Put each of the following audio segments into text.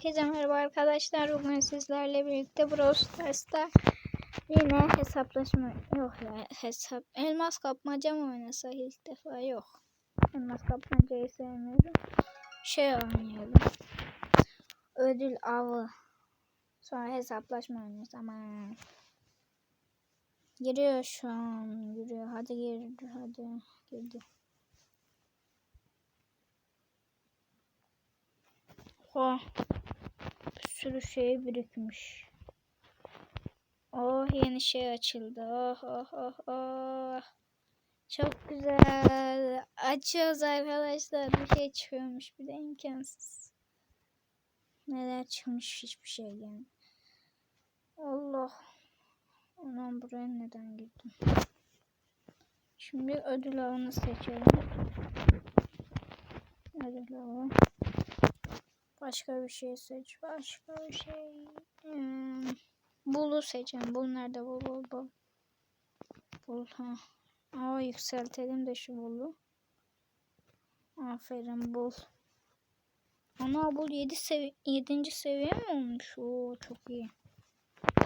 Herkese merhaba arkadaşlar. Bugün sizlerle birlikte Brawl Stars'ta yine hesaplaşma yok ya hesap elmas kapmaca mı oynasak ilk defa yok. Elmas kapmacayı sevmiyorum. Şey oynayalım. Ödül avı. Sonra hesaplaşma oynuyoruz ama giriyor şu an giriyor. Hadi girdi hadi girdi. Oh. Sürü şey birikmiş. Oh yeni şey açıldı. Oh oh oh oh. Çok güzel. Açıyoruz arkadaşlar. Bir şey çıkıyormuş. Bir de imkansız. Neler çıkmış hiçbir şey yani. Allah. Anam buraya neden girdim? Şimdi ödül avını seçelim. Ödül avı. Başka bir şey seç. Başka bir şey. Hmm. Bulu seçelim. Bul nerede? Bul bul bul. Bul ha. Aa yükseltelim de şu bulu. Aferin bul. Ana bul 7 sevi 7. seviye mi olmuş? Oo çok iyi.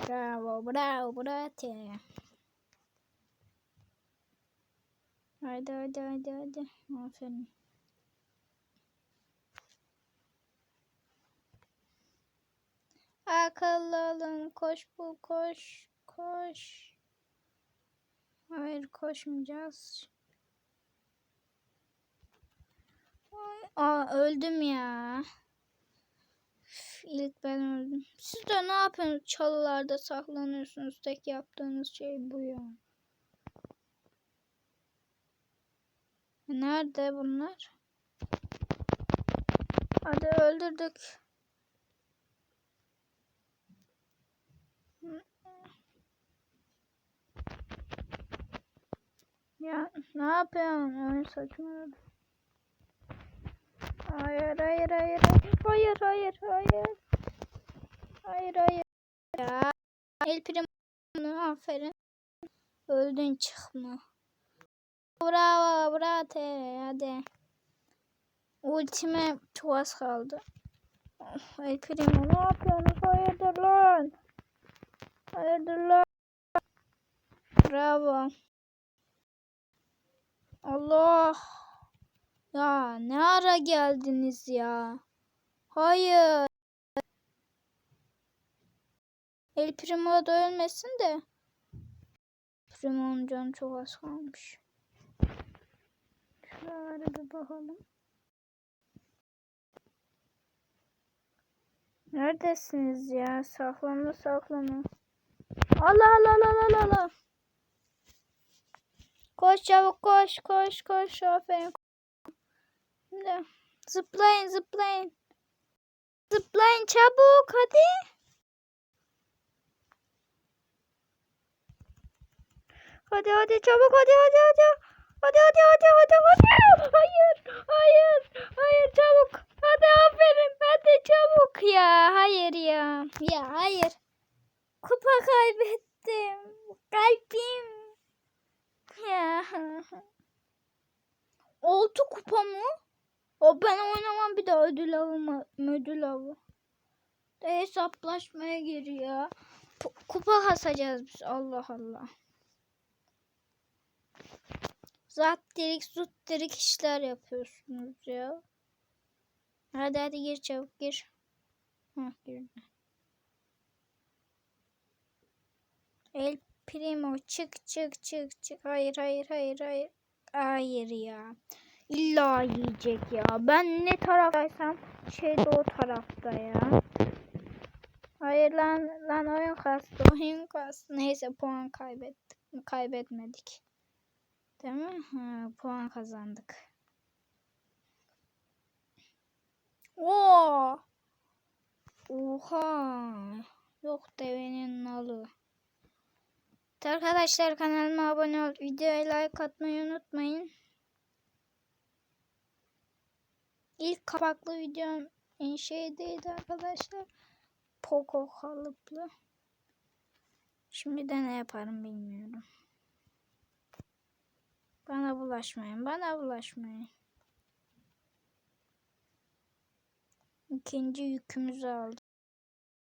Bravo bravo bravo. Hadi hadi hadi hadi. Aferin. Akıllı olun. Koş bul koş. Koş. Hayır koşmayacağız. Ay, Aa öldüm ya. Üf, İlk ben öldüm. Siz de ne yapıyorsunuz? Çalılarda saklanıyorsunuz. Tek yaptığınız şey bu ya. Nerede bunlar? Hadi öldürdük. Ya ne yapıyorsun? Oyun saçmaladı. Hayır hayır hayır hayır hayır hayır hayır hayır. Ya El Primo aferin. Öldün çıkma. Bravo bravo hadi. Ultime çok kaldı. El Primo ne yapıyorsun? Hayırdır lan? Hayırdır lan? Bravo Allah ya ne ara geldiniz ya? Hayır. El Primo da ölmesin de. Primo'nun canı çok az kalmış. Şuralara bir bakalım. Neredesiniz ya? Saklana saklana. Allah Allah Allah Allah Allah. Koş çabuk koş koş koş aferin. Şimdi zıplayın zıplayın. Zıplayın çabuk hadi. Hadi hadi çabuk hadi hadi hadi. Hadi hadi hadi hadi hadi. Hayır hayır hayır çabuk. Hadi aferin hadi çabuk ya. Hayır ya. Ya hayır. Kupa kaybettim. Kalbim. Altı kupa mı? O ben oynamam bir de ödül avı mı? Ödül avı. De hesaplaşmaya giriyor. Pu- Kupa kasacağız biz. Allah Allah. Zattirik zuttirik işler yapıyorsunuz ya. Hadi hadi gir çabuk gir. Hah girdi. El Primo çık çık çık çık. Hayır hayır hayır hayır. Hayır ya. İlla yiyecek ya. Ben ne taraftaysam şey de o tarafta ya. Hayır lan lan oyun kastı oyun kastı. Neyse puan kaybettik. Kaybetmedik. Değil mi? Ha, puan kazandık. Oo. Oha. Yok devenin nalı. Arkadaşlar kanalıma abone ol. Videoya like atmayı unutmayın. İlk kapaklı videom en şeydeydi arkadaşlar. Poco kalıplı. Şimdi de ne yaparım bilmiyorum. Bana bulaşmayın. Bana bulaşmayın. İkinci yükümüzü aldık.